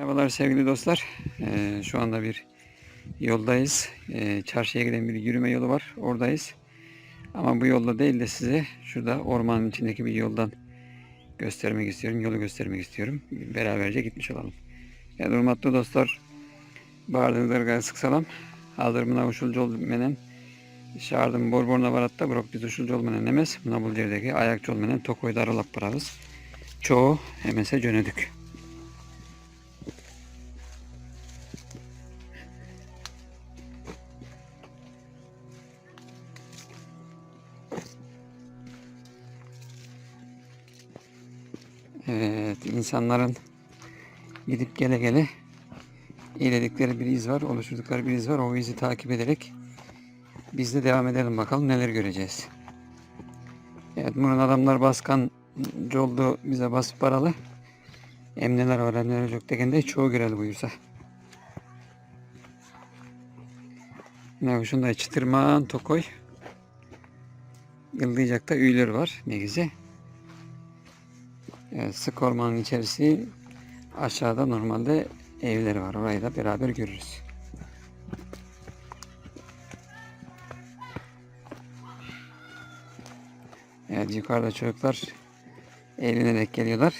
Merhabalar sevgili dostlar. Ee, şu anda bir yoldayız. Ee, çarşıya giden bir yürüme yolu var. Oradayız. Ama bu yolda değil de size şurada ormanın içindeki bir yoldan göstermek istiyorum. Yolu göstermek istiyorum. Beraberce gitmiş olalım. Evet hürmetli dostlar. Bağırdığınızlar sık salam. Haldırımına usulcu ol menen. Şardım borboruna varatta brok biz usulcu ol menen emez. Buna yerdeki ayakçı ol menen tokoyda aralap barabız. Çoğu emese cönödük. Evet, insanların gidip gele gele iyiledikleri bir iz var, oluşturdukları bir iz var. O izi takip ederek biz de devam edelim bakalım neler göreceğiz. Evet, bunun adamlar baskan oldu bize basıp paralı. Emneler var, emneler yok degende çoğu göreli buyursa. Ne şunda çıtırman tokoy. Yıldayacakta üyler var ne güzel. Evet, sık ormanın içerisi aşağıda normalde evleri var. Orayı da beraber görürüz. Evet yukarıda çocuklar eğlenerek geliyorlar.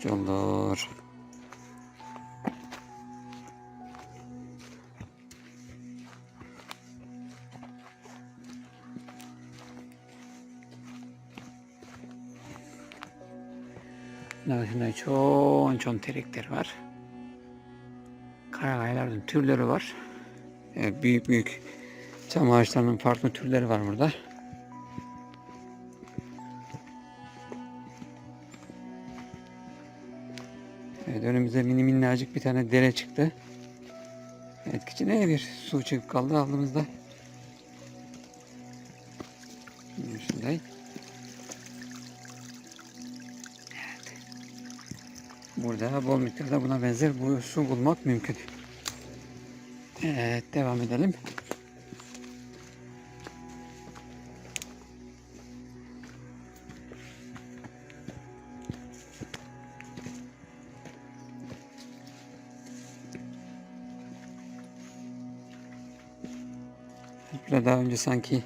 Şunday. Yollar. Şunda çok çok terekler var. Karagayların türleri var. Evet, büyük büyük çam ağaçlarının farklı türleri var burada. Evet önümüze mini minnacık bir tane dere çıktı. Evet küçüğüne bir su çıkıp kaldı aldığımızda. Şundayım. Burada bol miktarda buna benzer bu su bulmak mümkün. Evet devam edelim. Burada daha önce sanki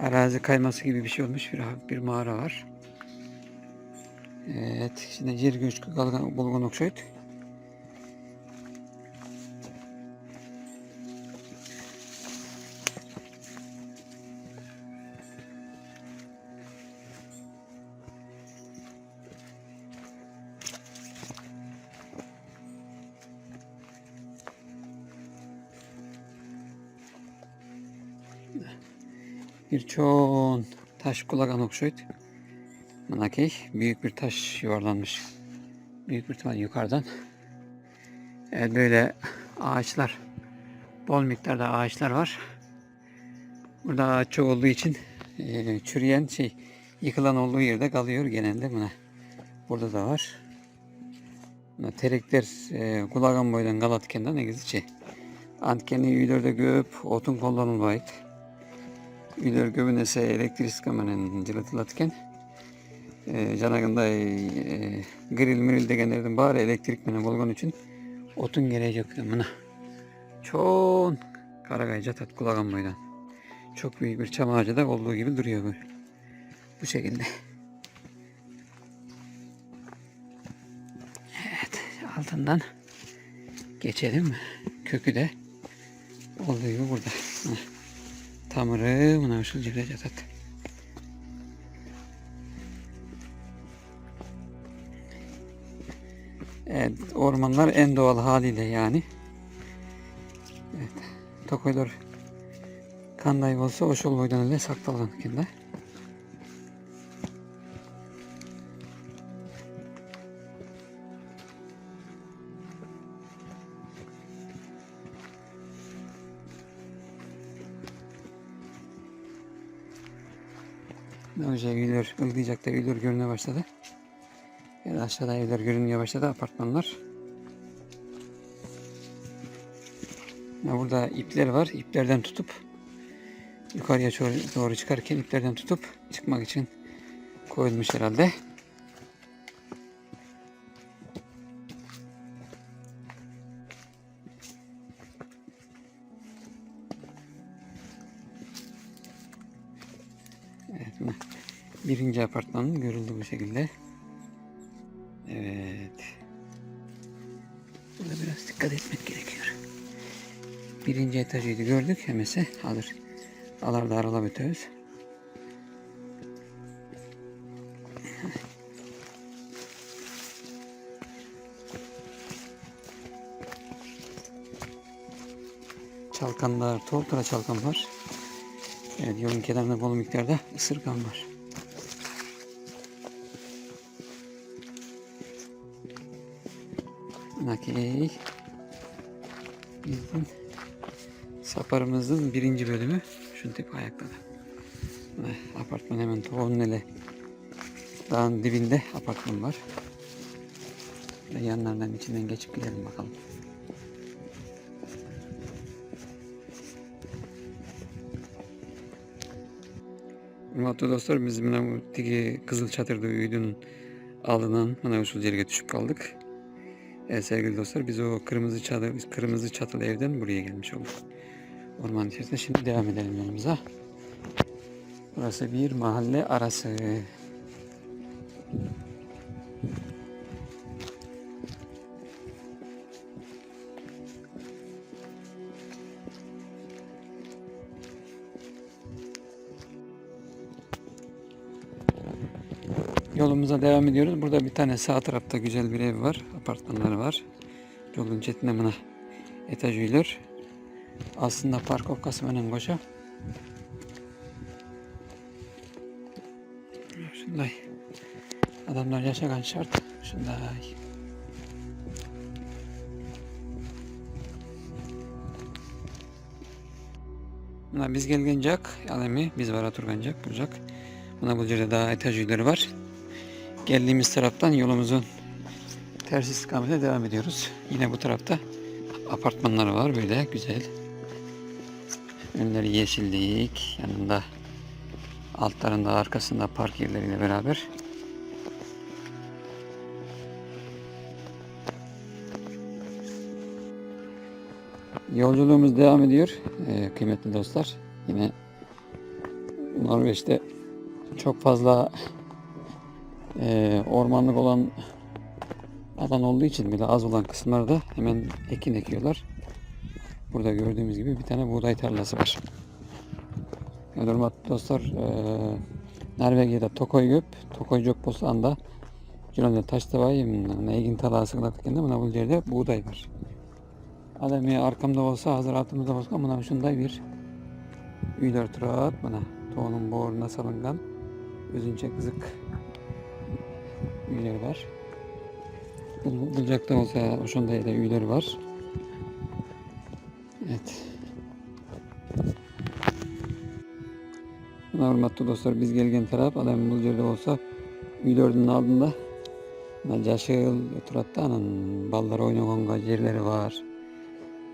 arazi kayması gibi bir şey olmuş bir, bir mağara var. кичине жер көчкү болгон окшойт. Бир чоң таш кулаган окшойт. Manakey büyük bir taş yuvarlanmış. Büyük bir ihtimal yukarıdan. Evet böyle ağaçlar bol miktarda ağaçlar var. Burada ağaç çok olduğu için e, çürüyen şey yıkılan olduğu yerde kalıyor genelde buna. Burada da var. Buna terekler e, kulagan boydan galatkenden ne şey. Antkeni üylerde göp otun kullanılmaydı. Üyler göbünese elektrik kameranın cılıtılatken e, janagında e, grill miril degenlerden bari elektrik mene bolgon için otun gelecek mına. Çoğun karagayca tat kulagan boydan. Çok büyük bir çam ağacı da olduğu gibi duruyor böyle. Bu şekilde. Evet altından geçelim. Kökü de olduğu gibi burada. Tamırı buna usul cigreca tat. Evet, ormanlar en doğal haliyle yani. Evet, tokoylar kanday olsa o şol boydan ile kinde. Önce evler, ıldayacak da evler görünmeye başladı. Yani aşağıda evler görünmeye başladı apartmanlar. Ya burada ipler var. İplerden tutup yukarıya doğru çıkarken iplerden tutup çıkmak için koyulmuş herhalde. Evet, birinci apartmanın görüldü bu şekilde. Evet. Burada biraz dikkat etmek gerekiyor. Birinci etajıydı gördük. Hemesi alır. Alarda arala bitiyoruz. Çalkanlar, toltura çalkan var. Evet, yolun kenarında bol miktarda ısırgan var. Nakey. Bizim saparımızın birinci bölümü. Şunun tip. Eh, Apartman hemen Toğunlele dağın dibinde apartman var. Ve yanlardan içinden geçip gidelim bakalım. Hürmetli dostlar biz buna Kızıl Çatır'da üydün alınan bana usul yerine düşüp kaldık. Evet sevgili dostlar biz o kırmızı çatı kırmızı çatılı evden buraya gelmiş olduk. Orman içerisinde şimdi devam edelim yolumuza. Burası bir mahalle arası. Yolumuza devam ediyoruz. Burada bir tane sağ tarafta güzel bir ev var. Apartmanlar var. Yolun çetine buna etaj uyulur. Aslında park kısmının koşa. Şunday. Adamlar yaşayan şart. Şunday. Buna biz gelgencek, alemi biz var oturgancak, bulacak. Buna bu daha etaj uyuları var. Geldiğimiz taraftan yolumuzun ters istikamete devam ediyoruz. Yine bu tarafta apartmanlar var böyle güzel. Önleri yeşillik, yanında altlarında arkasında park yerleriyle beraber. Yolculuğumuz devam ediyor ee, kıymetli dostlar. Yine Norveç'te çok fazla e, ormanlık olan alan olduğu için bile az olan kısımlarda hemen ekin ekiyorlar. Burada gördüğümüz gibi bir tane buğday tarlası var. Hürmetli dostlar, e, Norveç'te Tokoygup, Tokoycuk Bostan'da Jülende Taştavay, Egin Talası Kılatıkende buna bu yerde buğday var. Ademi arkamda olsa, hazıratımızda olsa buna şunday bir üyler turat bana. Toğunun boğruna salıngan özünce kızık üyeleri var. Bul- olsa şunda da üyeleri var. Evet. Hürmetli dostlar biz gelgen taraf adam bu yerde olsa üylerinin aldığında Yaşıl turatda anan ballar oynagan yerleri var.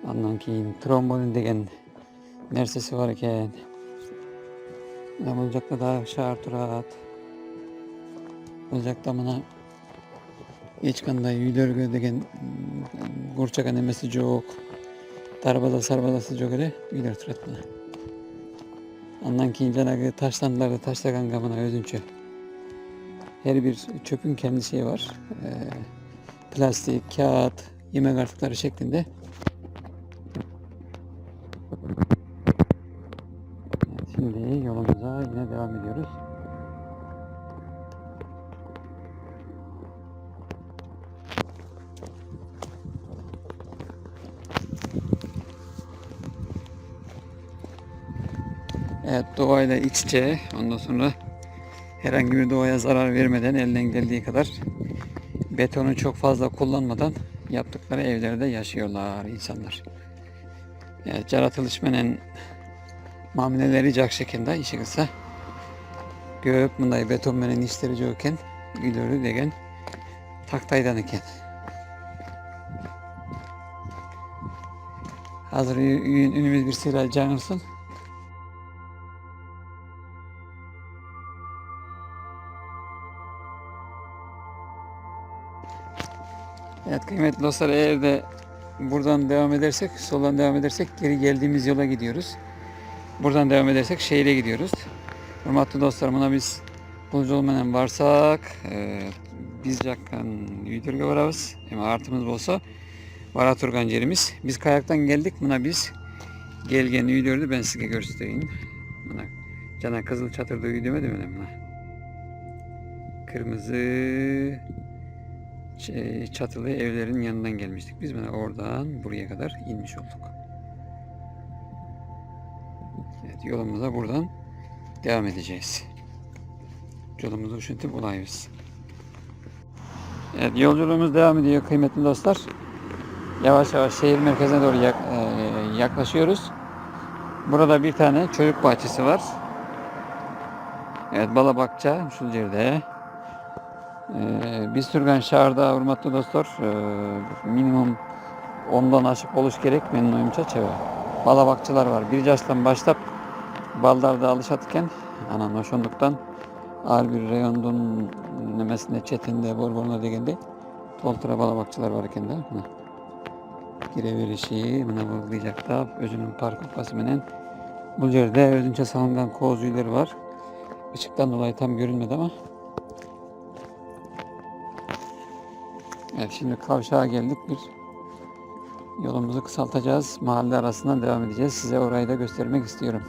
Andan keyin trombon degan narsasi var ekan. Mana bu jakda da shahar turat. Uylarga degan go'rchagan emasi yo'q. Darbada sarbadasi yo'q edi, uylar turadi mana. Ondan keyin janagi tashlandilarni tashlaganga mana o'zuncha her bir çöpün kendi şeyi var. Ee, plastik, kağıt, yemek artıkları şeklinde. Evet, doğayla iç içe ondan sonra herhangi bir doğaya zarar vermeden elden geldiği kadar betonu çok fazla kullanmadan yaptıkları evlerde yaşıyorlar insanlar. Evet, yaratılışmenin mamneleri cak şekilde işi kısa. Görüp bunday betonmenin işleri çokken ileri degen taktaydan iken. Hazır ünümüz bir şeyler canırsın. Evet kıymetli dostlar eğer de buradan devam edersek, soldan devam edersek geri geldiğimiz yola gidiyoruz. Buradan devam edersek şehire gidiyoruz. Hürmetli dostlar buna biz bulucu olmayan varsak e, biz yakın videoga varabız. Hem artımız olsa Vara turgan yerimiz. Biz kayaktan geldik. Buna biz gelgen uyduyordu. Ben size göstereyim. Buna cana kızıl çatırda demedim mi? Buna. Kırmızı çatılı evlerin yanından gelmiştik. Biz buna oradan buraya kadar inmiş olduk. Evet, yolumuza buradan devam edeceğiz. Yolumuzu üşütüp bulayız. Evet, yolculuğumuz devam ediyor kıymetli dostlar. Yavaş yavaş şehir merkezine doğru e, yaklaşıyoruz. Burada bir tane çocuk bahçesi var. Evet Balabakça Şulcer'de. Ee, biz Türgan Şahır'da hürmetli dostlar e, minimum ondan aşık oluş gerek benim oyumca çeve. Balabakçılar var. Bir yaştan başlayıp baldarda alışatken anan hoşunduktan ağır bir reyondun nemesinde çetinde borboruna degende toltura balabakçılar var de. Buna gireverişi buna vurgulayacak da özünün park menen bu yerde özünce salıngan koz var. Işıktan dolayı tam görünmedi ama Evet şimdi kavşağa geldik bir yolumuzu kısaltacağız. Mahalle arasından devam edeceğiz. Size orayı da göstermek istiyorum.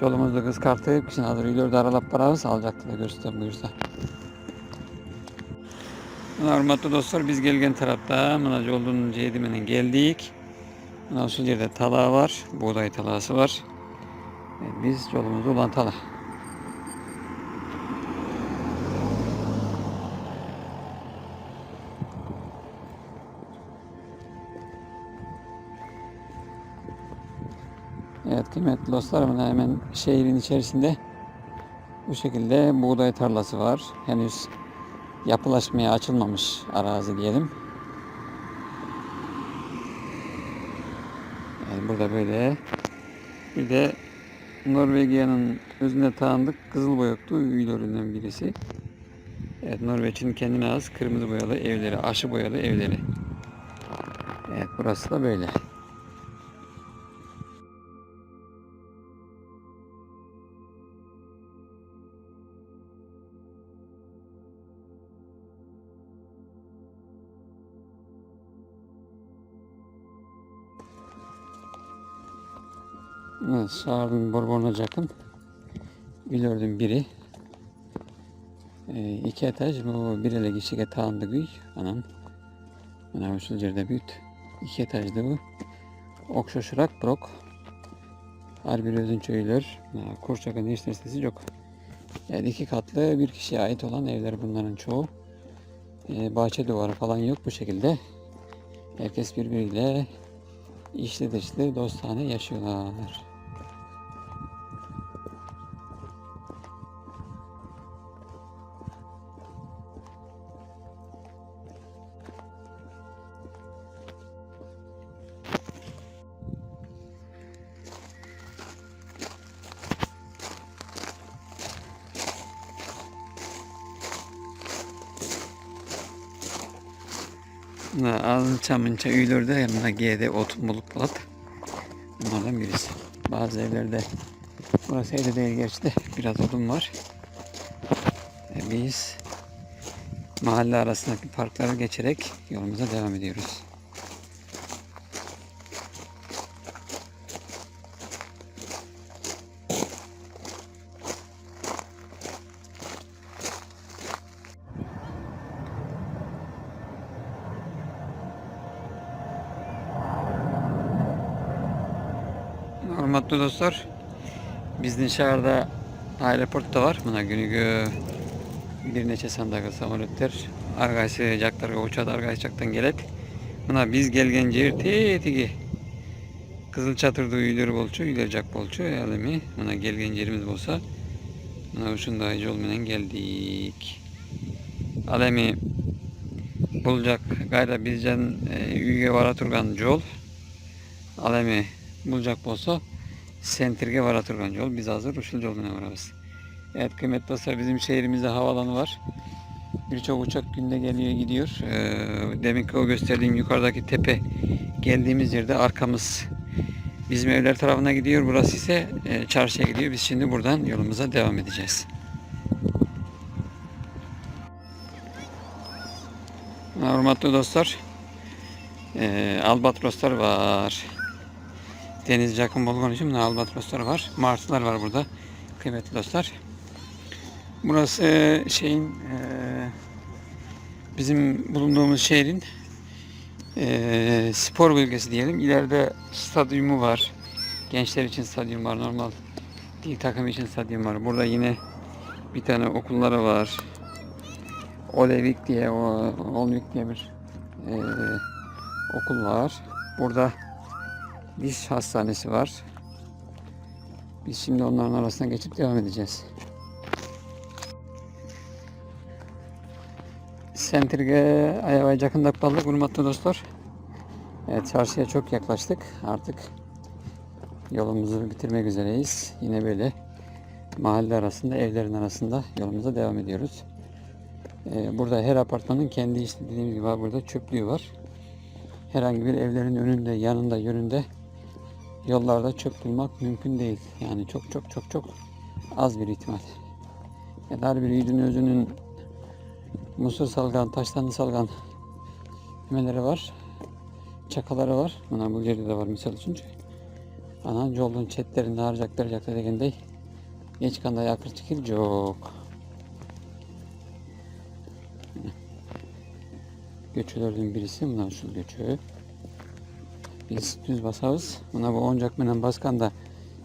Yolumuzu kıskartıp için hazır ileride aralap paramız alacaktı da göster buyursa. Hürmetli dostlar biz gelgen tarafta Mınacı olduğunun cehidimine geldik. Nasıl yerde talağı var. Buğday talası var. Biz yolumuzu ulan tala. Evet kıymetli dostlarım hemen şehrin içerisinde bu şekilde buğday tarlası var. Henüz yapılaşmaya açılmamış arazi diyelim. Yani burada böyle bir de Norveç'in özünde tanıdık kızıl boyaklı üylerinden birisi. Evet Norveç'in kendine az kırmızı boyalı evleri, aşı boyalı evleri. Evet burası da böyle. Evet, Şahır'ın Borbon'a yakın. Biliyordum biri. Ee, iki etaj bu bir ele kişiye tanıdı büyük. Anam. Bana usulcerde büyüt. İki etajdı bu. Okşaşırak brok. Her bir ödünç öyler. Kurçak'ın hiç sitesi yok. Yani iki katlı bir kişiye ait olan evler bunların çoğu. Ee, bahçe duvarı falan yok bu şekilde. Herkes birbiriyle içli dışlı dostane yaşıyorlar. Alınça mınça üylerde yanına G'de otun bulup bulat. Bunlardan birisi. Bazı evlerde burası evde değil gerçi de biraz odun var. E biz mahalle arasındaki parkları geçerek yolumuza devam ediyoruz. Hürmetli dostlar, bizden şehirde aeroport da var. Buna günügü bir neçe sandaga samolyotlar argaysı jaklarga uçat argaysı jaktan gelet. Buna biz gelgen yer tetigi Kızıl Çatır'da üyleri bolçu, üyler jak bolçu. Alemi buna gelgen yerimiz bolsa buna uşunday yol menen geldik. Alemi bulacak gayra bizden e, üyge vara turgan yol. Alemi bulacak bolsa Sentirge vara turgan yol. Biz hazır Uşul yoluna vararız. Evet kıymetli dostlar bizim şehrimizde havalanı var. Birçok uçak günde geliyor gidiyor. Ee, demin ki o gösterdiğim yukarıdaki tepe geldiğimiz yerde arkamız bizim evler tarafına gidiyor. Burası ise e, çarşıya gidiyor. Biz şimdi buradan yolumuza devam edeceğiz. Hürmetli dostlar, e, albatroslar var. Deniz yakın bulgun için albatroslar var. Martılar var burada. Kıymetli dostlar. Burası e, şeyin e, bizim bulunduğumuz şehrin e, spor bölgesi diyelim. İleride stadyumu var. Gençler için stadyum var. Normal değil takım için stadyum var. Burada yine bir tane okulları var. Olevik diye, o Olvik diye bir e, okul var. Burada diş hastanesi var. Biz şimdi onların arasına geçip devam edeceğiz. Sentirge Ayava yakında kaldık hürmetli dostlar. Evet çarşıya çok yaklaştık. Artık yolumuzu bitirmek üzereyiz. Yine böyle mahalle arasında, evlerin arasında yolumuza devam ediyoruz. Ee, burada her apartmanın kendi işte dediğim gibi burada çöplüğü var. Herhangi bir evlerin önünde, yanında, yönünde yollarda çöp bulmak mümkün değil. Yani çok çok çok çok az bir ihtimal. Ya da her bir yiğidin özünün Mısır salgan, taşlandı salgan memeleri var. Çakaları var. Buna bu de var misal için. Ana yolun çetlerinde harcaklar harcaklar degende geç kanda yakır çıkır çok. Göçülerden birisi bunlar şu göçü. Biz düz basarız. Buna bu oncak menen baskanda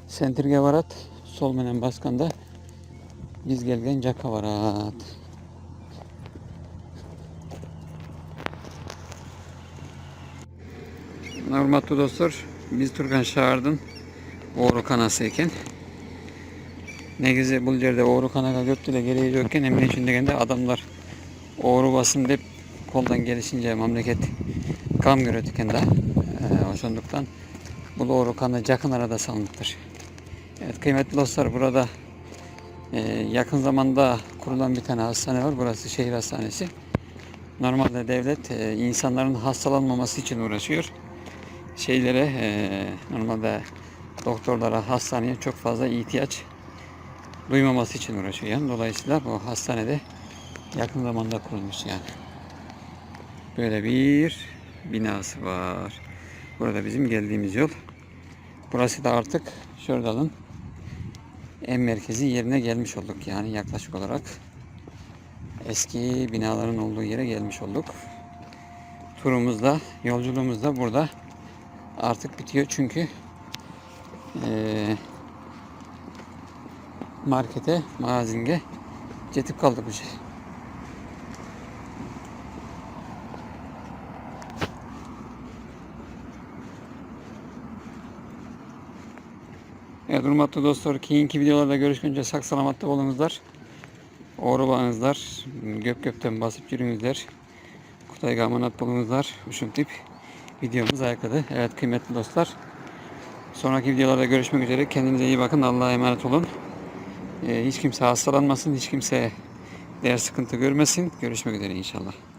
sentirge varat. Sol menen baskanda biz gelgen caka varat. Hürmetli dostlar, biz Turgan Şahardın Oğru kanasıyken ne güzel bu yerde Oğru kanaka göptüle gereği yokken emin içinde de adamlar Oğru basın deyip koldan gelişince memleket kam görüyorken de hoşunduktan bu Oğru kanı yakın arada salınıktır. Evet kıymetli dostlar burada e, yakın zamanda kurulan bir tane hastane var. Burası şehir hastanesi. Normalde devlet e, insanların hastalanmaması için uğraşıyor şeylere e, normalde doktorlara hastaneye çok fazla ihtiyaç duymaması için uğraşıyor. Yani dolayısıyla bu hastanede yakın zamanda kurulmuş yani. Böyle bir binası var. Burada bizim geldiğimiz yol. Burası da artık şuradan en merkezi yerine gelmiş olduk. Yani yaklaşık olarak eski binaların olduğu yere gelmiş olduk. Turumuzda, yolculuğumuzda burada artık bitiyor çünkü eee markete, magazinge getip kaldık bir şey. Evet hürmetli dostlar keyinki videolarda görüşünce sak salamatlı olunuzlar. Oğru bağınızlar. Göp göpten basıp yürüyünüzler. Kutayga amanat bulunuzlar. Uşun tip videomuz ayakladı. Evet kıymetli dostlar. Sonraki videolarda görüşmek üzere. Kendinize iyi bakın. Allah'a emanet olun. Ee, hiç kimse hastalanmasın. Hiç kimse değer sıkıntı görmesin. Görüşmek üzere inşallah.